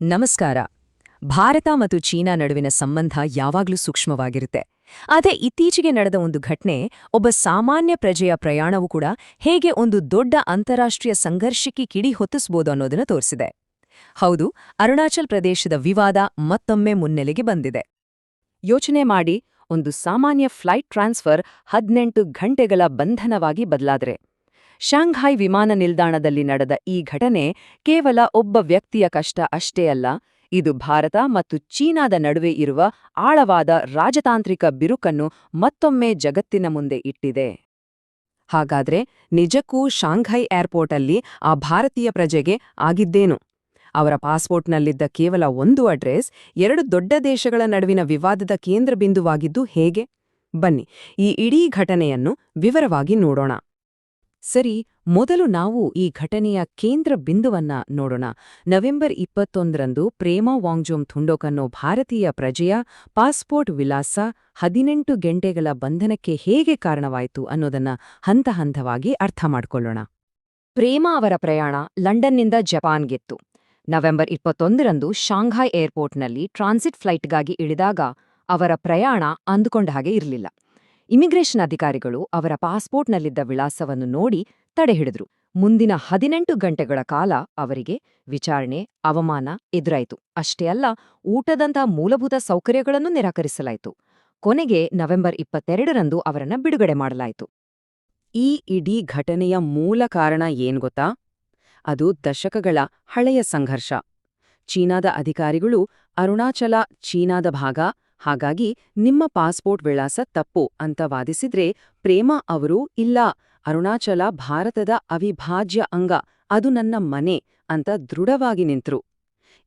ನಮಸ್ಕಾರ. ಭಾರತ ಮತ್ತು ಚೀನಾ ನಡುವಿನ ಸಂಬಂಧ ಯಾವಾಗ್ಲೂ ಸೂಕ್ಷ್ಮವಾಗಿರುತ್ತೆ. ಆದರೆ ಇತ್ತೀಚೆಗೆ ನಡೆದ ಒಂದು ಘಟನೆ ಒಬ್ಬ ಸಾಮಾನ್ಯ ಪ್ರಜೆಯ ಪ್ರಯಾಣವು ಕೂಡ ಹೇಗೆ ಒಂದು ದೊಡ್ಡ ಅಂತಾರಾಷ್ಟ್ರೀಯ ಸಂಘರ್ಷಕ್ಕೆ ಕಿಡಿ ಹೊತ್ತಿಸಬಹುದು ಅನ್ನೋದನ್ನು ತೋರಿಸಿದೆ. ಹೌದು, ಅರುಣಾಚಲ್ ಪ್ರದೇಶದ ವಿವಾದ ಮತ್ತೊಮ್ಮೆ ಮುನ್ನೆಲೆಗೆ ಬಂದಿದೆ. ಯೋಚನೆ ಮಾಡಿ ಒಂದು ಸಾಮಾನ್ಯ ಫ್ಲೈಟ್ ಟ್ರಾನ್ಸ್ಫರ್ ಹದಿನೆಂಟು ಗಂಟೆಗಳ ಬಂಧನವಾಗಿ ಬದಲಾದ್ರೆ. ಶಾಂಘಾಯ್ ವಿಮಾನ ನಿಲ್ದಾಣದಲ್ಲಿ ನಡೆದ ಈ ಘಟನೆ ಕೇವಲ ಒಬ್ಬ ವ್ಯಕ್ತಿಯ ಕಷ್ಟ ಅಷ್ಟೇ ಅಲ್ಲ, ಇದು ಭಾರತ ಮತ್ತು ಚೀನಾದ ನಡುವೆ ಇರುವ ಆಳವಾದ ರಾಜತಾಂತ್ರಿಕ ಬಿರುಕನ್ನು ಮತ್ತೊಮ್ಮೆ ಜಗತ್ತಿನ ಮುಂದೆ ಇಟ್ಟಿದೆ. ಹಾಗಾದ್ರೆ ನಿಜಕ್ಕೂ ಶಾಂಘೈ ಏರ್ಪೋರ್ಟಲ್ಲಿ ಆ ಭಾರತೀಯ ಪ್ರಜೆಗೆ ಆಗಿದ್ದೇನು? ಅವರ ಪಾಸ್ಪೋರ್ಟ್ನಲ್ಲಿದ್ದ ಕೇವಲ ಒಂದು ಅಡ್ರೆಸ್, ಎರಡು ದೊಡ್ಡ ದೇಶಗಳ ನಡುವಿನ ವಿವಾದದ ಕೇಂದ್ರಬಿಂದುವಾಗಿದ್ದು ಹೇಗೆ? ಬನ್ನಿ, ಈ ಇಡೀ ಘಟನೆಯನ್ನು ವಿವರವಾಗಿ ನೋಡೋಣ. ಸರಿ, ಮೊದಲು ನಾವು ಈ ಘಟನೆಯ ಕೇಂದ್ರ ಬಿಂದುವನ್ನ ನೋಡೋಣ. ನವೆಂಬರ್ ಇಪ್ಪತ್ತೊಂದರಂದು ಪ್ರೇಮ ವಾಂಗ್ಜೋಮ್ ಥುಂಡೋಕನ್ನೋ ಭಾರತೀಯ ಪ್ರಜೆಯ ಪಾಸ್ಪೋರ್ಟ್ ವಿಲಾಸ ಹದಿನೆಂಟು ಗಂಟೆಗಳ ಬಂಧನಕ್ಕೆ ಹೇಗೆ ಕಾರಣವಾಯಿತು ಅನ್ನೋದನ್ನ ಹಂತ ಹಂತವಾಗಿ ಅರ್ಥ ಮಾಡ್ಕೊಳ್ಳೋಣ. ಪ್ರೇಮ ಅವರ ಪ್ರಯಾಣ ಲಂಡನ್ನಿಂದ ಜಪಾನ್ಗೆತ್ತು ನವೆಂಬರ್ ಇಪ್ಪತ್ತೊಂದರಂದು ಶಾಂಘಾಯ್ ಏರ್ಪೋರ್ಟ್ನಲ್ಲಿ ಟ್ರಾನ್ಸಿಟ್ ಫ್ಲೈಟ್ಗಾಗಿ ಇಳಿದಾಗ ಅವರ ಪ್ರಯಾಣ ಅಂದುಕೊಂಡ ಹಾಗೆ ಇರಲಿಲ್ಲ. ಇಮಿಗ್ರೇಷನ್ ಅಧಿಕಾರಿಗಳು ಅವರ ಪಾಸ್ಪೋರ್ಟ್ನಲ್ಲಿದ್ದ ವಿಳಾಸವನ್ನು ನೋಡಿ ತಡೆಹಿಡಿದ್ರು ಮುಂದಿನ ಹದಿನೆಂಟು ಗಂಟೆಗಳ ಕಾಲ ಅವರಿಗೆ ವಿಚಾರಣೆ, ಅವಮಾನ ಎದುರಾಯಿತು. ಅಷ್ಟೇ ಅಲ್ಲ, ಊಟದಂಥ ಮೂಲಭೂತ ಸೌಕರ್ಯಗಳನ್ನು ನಿರಾಕರಿಸಲಾಯಿತು. ಕೊನೆಗೆ ನವೆಂಬರ್ ಇಪ್ಪತ್ತೆರಡರಂದು ಅವರನ್ನ ಬಿಡುಗಡೆ ಮಾಡಲಾಯಿತು. ಈ ಇಡೀ ಘಟನೆಯ ಮೂಲ ಕಾರಣ ಏನ್ ಗೊತ್ತಾ? ಅದು ದಶಕಗಳ ಹಳೆಯ ಸಂಘರ್ಷ. ಚೀನಾದ ಅಧಿಕಾರಿಗಳು ಅರುಣಾಚಲ, ಚೀನಾದ ಭಾಗ ಹಾಗಾಗಿ ನಿಮ್ಮ ಪಾಸ್ಪೋರ್ಟ್ ವಿಳಾಸ ತಪ್ಪು ಅಂತ ವಾದಿಸಿದ್ರೆ ಪ್ರೇಮ ಅವರು ಇಲ್ಲ, ಅರುಣಾಚಲ ಭಾರತದ ಅವಿಭಾಜ್ಯ ಅಂಗ, ಅದು ನನ್ನ ಮನೆ ಅಂತ ದೃಢವಾಗಿ ನಿಂತ್ರು.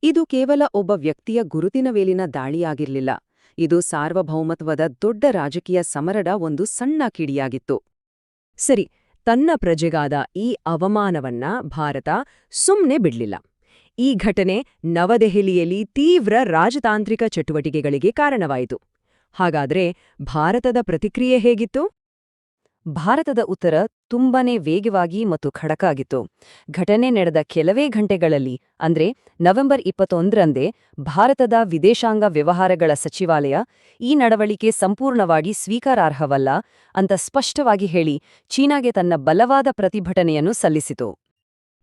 ಇದು ಕೇವಲ ಒಬ್ಬ ವ್ಯಕ್ತಿಯ ಗುರುತಿನ ವೇಲಿನ ದಾಳಿಯಾಗಿರ್ಲಿಲ್ಲ, ಇದು ಸಾರ್ವಭೌಮತ್ವದ ದೊಡ್ಡ ರಾಜಕೀಯ ಸಮರದ ಒಂದು ಸಣ್ಣ ಕಿಡಿಯಾಗಿತ್ತು. ಸರಿ, ತನ್ನ ಪ್ರಜೆಗಾದ ಈ ಅವಮಾನವನ್ನ ಭಾರತ ಸುಮ್ನೆ ಬಿಡ್ಲಿಲ್ಲ. ಈ ಘಟನೆ ನವದೆಹಲಿಯಲ್ಲಿ ತೀವ್ರ ರಾಜತಾಂತ್ರಿಕ ಚಟುವಟಿಕೆಗಳಿಗೆ ಕಾರಣವಾಯಿತು. ಹಾಗಾದ್ರೆ ಭಾರತದ ಪ್ರತಿಕ್ರಿಯೆ ಹೇಗಿತ್ತು? ಭಾರತದ ಉತ್ತರ ತುಂಬಾನೇ ವೇಗವಾಗಿ ಮತ್ತು ಖಡಕಾಗಿತ್ತು. ಘಟನೆ ನಡೆದ ಕೆಲವೇ ಗಂಟೆಗಳಲ್ಲಿ, ಅಂದ್ರೆ ನವೆಂಬರ್ ಇಪ್ಪತ್ತೊಂದರಂದೇ ಭಾರತದ ವಿದೇಶಾಂಗ ವ್ಯವಹಾರಗಳ ಸಚಿವಾಲಯ ಈ ನಡವಳಿಕೆ ಸಂಪೂರ್ಣವಾಗಿ ಸ್ವೀಕಾರಾರ್ಹವಲ್ಲ ಅಂತ ಸ್ಪಷ್ಟವಾಗಿ ಹೇಳಿ ಚೀನಾಗೆ ತನ್ನ ಬಲವಾದ ಪ್ರತಿಭಟನೆಯನ್ನು ಸಲ್ಲಿಸಿತು.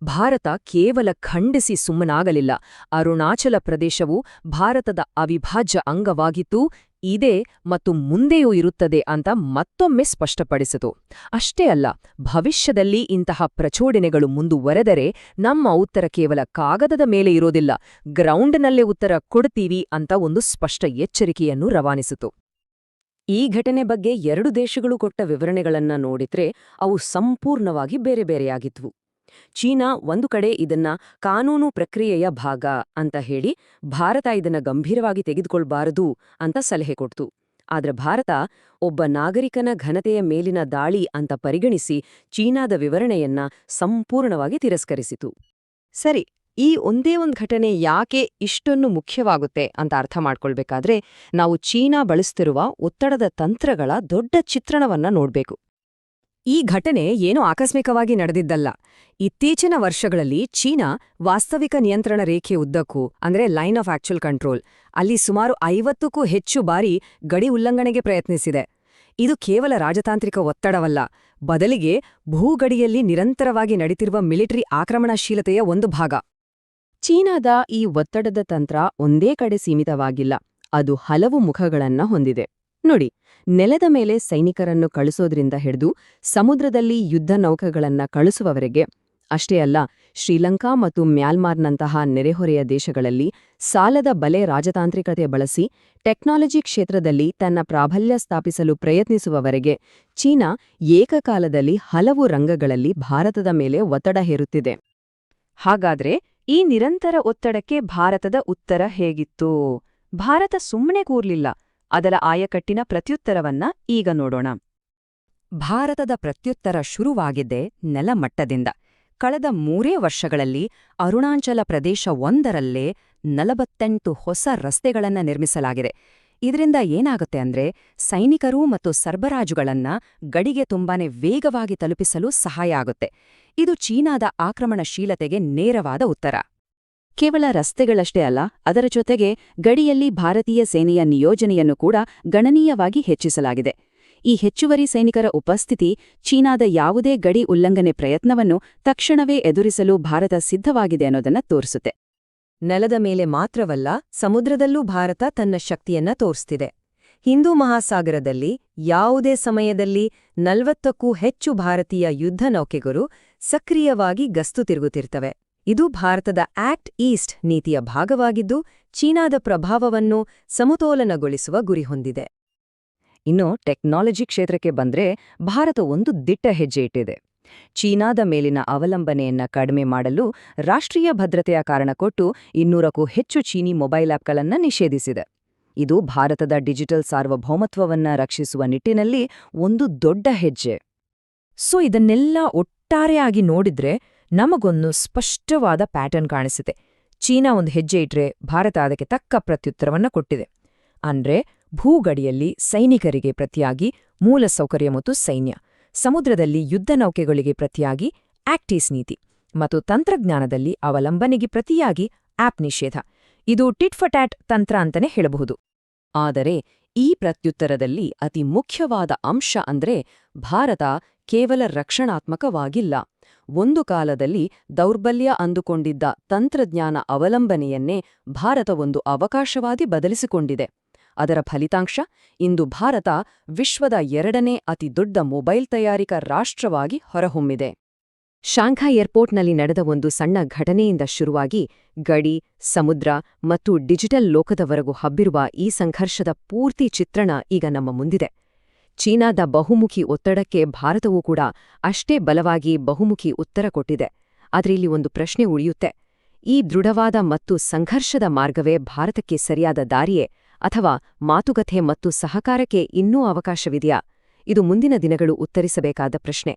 ಭಾರತ ಕೇವಲ ಖಂಡಿಸಿ ಸುಮ್ಮನಾಗಲಿಲ್ಲ. ಅರುಣಾಚಲ ಪ್ರದೇಶವು ಭಾರತದ ಅವಿಭಾಜ್ಯ ಅಂಗವಾಗಿತ್ತು. ಇದೆ ಮತ್ತು ಮುಂದೆಯೂ ಇರುತ್ತದೆ ಅಂತ ಮತ್ತೊಮ್ಮೆ ಸ್ಪಷ್ಟಪಡಿಸಿತು. ಅಷ್ಟೇ ಅಲ್ಲ, ಭವಿಷ್ಯದಲ್ಲಿ ಇಂತಹ ಪ್ರಚೋದನೆಗಳು ಮುಂದುವರೆದರೆ ನಮ್ಮ ಉತ್ತರ ಕೇವಲ ಕಾಗದದ ಮೇಲೆ ಇರೋದಿಲ್ಲ. ಗ್ರೌಂಡ್ನಲ್ಲೇ ಉತ್ತರ ಕೊಡ್ತೀವಿ ಅಂತ ಒಂದು ಸ್ಪಷ್ಟ ಎಚ್ಚರಿಕೆಯನ್ನು ರವಾನಿಸಿತು. ಈ ಘಟನೆ ಬಗ್ಗೆ ಎರಡು ದೇಶಗಳು ಕೊಟ್ಟ ವಿವರಣೆಗಳನ್ನ ನೋಡಿದ್ರೆ ಅವು ಸಂಪೂರ್ಣವಾಗಿ ಬೇರೆ ಬೇರೆಯಾಗಿದ್ವು. ಚೀನಾ ಒಂದು ಕಡೆ ಇದನ್ನ ಕಾನೂನು ಪ್ರಕ್ರಿಯೆಯ ಭಾಗ ಅಂತ ಹೇಳಿ ಭಾರತ ಇದನ್ನ ಗಂಭೀರವಾಗಿ ತೆಗೆದುಕೊಳ್ಬಾರದು ಅಂತ ಸಲಹೆ ಕೊಡ್ತು. ಆದ್ರೆ ಭಾರತ ಒಬ್ಬ ನಾಗರಿಕನ ಘನತೆಯ ಮೇಲಿನ ದಾಳಿ ಅಂತ ಪರಿಗಣಿಸಿ ಚೀನಾದ ವಿವರಣೆಯನ್ನ ಸಂಪೂರ್ಣವಾಗಿ ತಿರಸ್ಕರಿಸಿತು. ಸರಿ, ಈ ಒಂದೇ ಒಂದು ಘಟನೆ ಯಾಕೆ ಇಷ್ಟೊಂದು ಮುಖ್ಯವಾಗುತ್ತೆ ಅಂತ ಅರ್ಥ ಮಾಡ್ಕೊಳ್ಬೇಕಾದ್ರೆ ನಾವು ಚೀನಾ ಬಳಸ್ತಿರುವ ಒತ್ತಡದ ತಂತ್ರಗಳ ದೊಡ್ಡ ಚಿತ್ರಣವನ್ನ ನೋಡ್ಬೇಕು. ಈ ಘಟನೆ ಏನೂ ಆಕಸ್ಮಿಕವಾಗಿ ನಡೆದಿದ್ದಲ್ಲ. ಇತ್ತೀಚಿನ ವರ್ಷಗಳಲ್ಲಿ ಚೀನಾ ವಾಸ್ತವಿಕ ನಿಯಂತ್ರಣ ರೇಖೆ ಉದ್ದಕ್ಕೂ, ಅಂದ್ರೆ ಲೈನ್ ಆಫ್ ಆಕ್ಚುಲ್ ಕಂಟ್ರೋಲ್, ಅಲ್ಲಿ ಸುಮಾರು ಐವತ್ತಕ್ಕೂ ಹೆಚ್ಚು ಬಾರಿ ಗಡಿ ಉಲ್ಲಂಘನೆಗೆ ಪ್ರಯತ್ನಿಸಿದೆ. ಇದು ಕೇವಲ ರಾಜತಾಂತ್ರಿಕ ಒತ್ತಡವಲ್ಲ, ಬದಲಿಗೆ ಭೂಗಡಿಯಲ್ಲಿ ನಿರಂತರವಾಗಿ ನಡೀತಿರುವ ಮಿಲಿಟರಿ ಆಕ್ರಮಣಶೀಲತೆಯ ಒಂದು ಭಾಗ. ಚೀನಾದ ಈ ಒತ್ತಡದ ತಂತ್ರ ಒಂದೇ ಕಡೆ ಸೀಮಿತವಾಗಿಲ್ಲ, ಅದು ಹಲವು ಮುಖಗಳನ್ನ ಹೊಂದಿದೆ. ನೋಡಿ, ನೆಲದ ಮೇಲೆ ಸೈನಿಕರನ್ನು ಕಳಿಸೋದ್ರಿಂದ ಹಿಡಿದು ಸಮುದ್ರದಲ್ಲಿ ಯುದ್ಧ ನೌಕೆಗಳನ್ನ ಕಳಿಸುವವರೆಗೆ, ಅಷ್ಟೇ ಅಲ್ಲ, ಶ್ರೀಲಂಕಾ ಮತ್ತು ಮ್ಯಾಲ್ಮಾರ್ನಂತಹ ನೆರೆಹೊರೆಯ ದೇಶಗಳಲ್ಲಿ ಸಾಲದ ಬಲೆ ರಾಜತಾಂತ್ರಿಕತೆ ಬಳಸಿ ಟೆಕ್ನಾಲಜಿ ಕ್ಷೇತ್ರದಲ್ಲಿ ತನ್ನ ಪ್ರಾಬಲ್ಯ ಸ್ಥಾಪಿಸಲು ಪ್ರಯತ್ನಿಸುವವರೆಗೆ, ಚೀನಾ ಏಕಕಾಲದಲ್ಲಿ ಹಲವು ರಂಗಗಳಲ್ಲಿ ಭಾರತದ ಮೇಲೆ ಒತ್ತಡ ಹೇರುತ್ತಿದೆ. ಹಾಗಾದ್ರೆ ಈ ನಿರಂತರ ಒತ್ತಡಕ್ಕೆ ಭಾರತದ ಉತ್ತರ ಹೇಗಿತ್ತು? ಭಾರತ ಸುಮ್ಮನೆ ಕೂರ್ಲಿಲ್ಲ. ಅದರ ಆಯಕಟ್ಟಿನ ಪ್ರತ್ಯುತ್ತರವನ್ನ ಈಗ ನೋಡೋಣ. ಭಾರತದ ಪ್ರತ್ಯುತ್ತರ ಶುರುವಾಗಿದ್ದೆ ನೆಲಮಟ್ಟದಿಂದ. ಕಳೆದ ಮೂರೇ ವರ್ಷಗಳಲ್ಲಿ ಅರುಣಾಚಲ ಪ್ರದೇಶ ಒಂದರಲ್ಲೇ ನಲವತ್ತೆಂಟು ಹೊಸ ರಸ್ತೆಗಳನ್ನು ನಿರ್ಮಿಸಲಾಗಿದೆ. ಇದರಿಂದ ಏನಾಗುತ್ತೆ ಅಂದ್ರೆ ಸೈನಿಕರು ಮತ್ತು ಸರ್ಬರಾಜುಗಳನ್ನ ಗಡಿಗೆ ತುಂಬಾನೇ ವೇಗವಾಗಿ ತಲುಪಿಸಲು ಸಹಾಯ ಆಗುತ್ತೆ. ಇದು ಚೀನಾದ ಆಕ್ರಮಣಶೀಲತೆಗೆ ನೇರವಾದ ಉತ್ತರ. ಕೇವಲ ರಸ್ತೆಗಳಷ್ಟೇ ಅಲ್ಲ, ಅದರ ಜೊತೆಗೆ ಗಡಿಯಲ್ಲಿ ಭಾರತೀಯ ಸೇನೆಯ ನಿಯೋಜನೆಯನ್ನು ಕೂಡ ಗಣನೀಯವಾಗಿ ಹೆಚ್ಚಿಸಲಾಗಿದೆ. ಈ ಹೆಚ್ಚುವರಿ ಸೈನಿಕರ ಉಪಸ್ಥಿತಿ ಚೀನಾದ ಯಾವುದೇ ಗಡಿ ಉಲ್ಲಂಘನೆ ಪ್ರಯತ್ನವನ್ನು ತಕ್ಷಣವೇ ಎದುರಿಸಲು ಭಾರತ ಸಿದ್ಧವಾಗಿದೆ ಅನ್ನೋದನ್ನ ತೋರಿಸುತ್ತೆ. ನೆಲದ ಮೇಲೆ ಮಾತ್ರವಲ್ಲ, ಸಮುದ್ರದಲ್ಲೂ ಭಾರತ ತನ್ನ ಶಕ್ತಿಯನ್ನ ತೋರಿಸ್ತಿದೆ. ಹಿಂದೂ ಮಹಾಸಾಗರದಲ್ಲಿ ಯಾವುದೇ ಸಮಯದಲ್ಲಿ ನಲವತ್ತಕ್ಕೂ ಹೆಚ್ಚು ಭಾರತೀಯ ಯುದ್ಧ ನೌಕೆಗಳು ಸಕ್ರಿಯವಾಗಿ ಗಸ್ತು ತಿರುಗುತ್ತಿರ್ತವೆ. ಇದು ಭಾರತದ ಆಕ್ಟ್ ಈಸ್ಟ್ ನೀತಿಯ ಭಾಗವಾಗಿದ್ದು, ಚೀನಾದ ಪ್ರಭಾವವನ್ನು ಸಮತೋಲನಗೊಳಿಸುವ ಗುರಿ ಹೊಂದಿದೆ. ಇನ್ನು ಟೆಕ್ನಾಲಜಿ ಕ್ಷೇತ್ರಕ್ಕೆ ಬಂದ್ರೆ ಭಾರತ ಒಂದು ದಿಟ್ಟ ಹೆಜ್ಜೆ ಇಟ್ಟಿದೆ. ಚೀನಾದ ಮೇಲಿನ ಅವಲಂಬನೆಯನ್ನ ಕಡಿಮೆ ಮಾಡಲು ರಾಷ್ಟ್ರೀಯ ಭದ್ರತೆಯ ಕಾರಣ ಕೊಟ್ಟು ಇನ್ನೂರಕ್ಕೂ ಹೆಚ್ಚು ಚೀನಿ ಮೊಬೈಲ್ ಆಪ್ಗಳನ್ನ ನಿಷೇಧಿಸಿದೆ. ಇದು ಭಾರತದ ಡಿಜಿಟಲ್ ಸಾರ್ವಭೌಮತ್ವವನ್ನ ರಕ್ಷಿಸುವ ನಿಟ್ಟಿನಲ್ಲಿ ಒಂದು ದೊಡ್ಡ ಹೆಜ್ಜೆ. ಸೊ ಇದನ್ನೆಲ್ಲ ಒಟ್ಟಾರೆಯಾಗಿ ನೋಡಿದ್ರೆ ನಮಗೊಂದು ಸ್ಪಷ್ಟವಾದ ಪ್ಯಾಟರ್ನ್ ಕಾಣಿಸುತ್ತೆ. ಚೀನಾ ಒಂದು ಹೆಜ್ಜೆ ಇಟ್ರೆ ಭಾರತ ಅದಕ್ಕೆ ತಕ್ಕ ಪ್ರತ್ಯುತ್ತರವನ್ನ ಕೊಟ್ಟಿದೆ. ಅಂದ್ರೆ ಭೂಗಡಿಯಲ್ಲಿ ಸೈನಿಕರಿಗೆ ಪ್ರತಿಯಾಗಿ ಮೂಲಸೌಕರ್ಯ ಮತ್ತು ಸೈನ್ಯ, ಸಮುದ್ರದಲ್ಲಿ ಯುದ್ಧ ನೌಕೆಗಳಿಗೆ ಪ್ರತಿಯಾಗಿ ಆಕ್ಟೀಸ್ ನೀತಿ ಮತ್ತು ತಂತ್ರಜ್ಞಾನದಲ್ಲಿ ಅವಲಂಬನೆಗೆ ಪ್ರತಿಯಾಗಿ ಆಪ್ ನಿಷೇಧ. ಇದು ಟಿಟ್ ಫಟ್ಯಾಟ್ ತಂತ್ರ ಅಂತಲೇ ಹೇಳಬಹುದು. ಆದರೆ ಈ ಪ್ರತ್ಯುತ್ತರದಲ್ಲಿ ಅತಿ ಮುಖ್ಯವಾದ ಅಂಶ ಅಂದ್ರೆ ಭಾರತ ಕೇವಲ ರಕ್ಷಣಾತ್ಮಕವಾಗಿಲ್ಲ. ಒಂದು ಕಾಲದಲ್ಲಿ ದೌರ್ಬಲ್ಯ ಅಂದುಕೊಂಡಿದ್ದ ತಂತ್ರಜ್ಞಾನ ಅವಲಂಬನೆಯನ್ನೇ ಭಾರತ ಒಂದು ಅವಕಾಶವಾದಿ ಬದಲಿಸಿಕೊಂಡಿದೆ. ಅದರ ಫಲಿತಾಂಶ, ಇಂದು ಭಾರತ ವಿಶ್ವದ ಎರಡನೇ ಅತಿ ದೊಡ್ಡ ಮೊಬೈಲ್ ತಯಾರಿಕಾ ರಾಷ್ಟ್ರವಾಗಿ ಹೊರಹೊಮ್ಮಿದೆ. ಶಾಂಘೈ ಏರ್ಪೋರ್ಟ್ನಲ್ಲಿ ನಡೆದ ಒಂದು ಸಣ್ಣ ಘಟನೆಯಿಂದ ಶುರುವಾಗಿ ಗಡಿ, ಸಮುದ್ರ ಮತ್ತು ಡಿಜಿಟಲ್ ಲೋಕದವರೆಗೂ ಹಬ್ಬಿರುವ ಈ ಸಂಘರ್ಷದ ಪೂರ್ತಿ ಚಿತ್ರಣ ಈಗ ನಮ್ಮ ಮುಂದಿದೆ. ಚೀನಾದ ಬಹುಮುಖಿ ಒತ್ತಡಕ್ಕೆ ಭಾರತವೂ ಕೂಡ ಅಷ್ಟೇ ಬಲವಾಗಿ ಬಹುಮುಖಿ ಉತ್ತರ ಕೊಟ್ಟಿದೆ. ಆದರೆ ಇಲ್ಲಿ ಒಂದು ಪ್ರಶ್ನೆ ಉಳಿಯುತ್ತೆ. ಈ ದೃಢವಾದ ಮತ್ತು ಸಂಘರ್ಷದ ಮಾರ್ಗವೇ ಭಾರತಕ್ಕೆ ಸರಿಯಾದ ದಾರಿಯೇ ಅಥವಾ ಮಾತುಕತೆ ಮತ್ತು ಸಹಕಾರಕ್ಕೆ ಇನ್ನೂ ಅವಕಾಶವಿದೆಯಾ? ಇದು ಮುಂದಿನ ದಿನಗಳು ಉತ್ತರಿಸಬೇಕಾದ ಪ್ರಶ್ನೆ.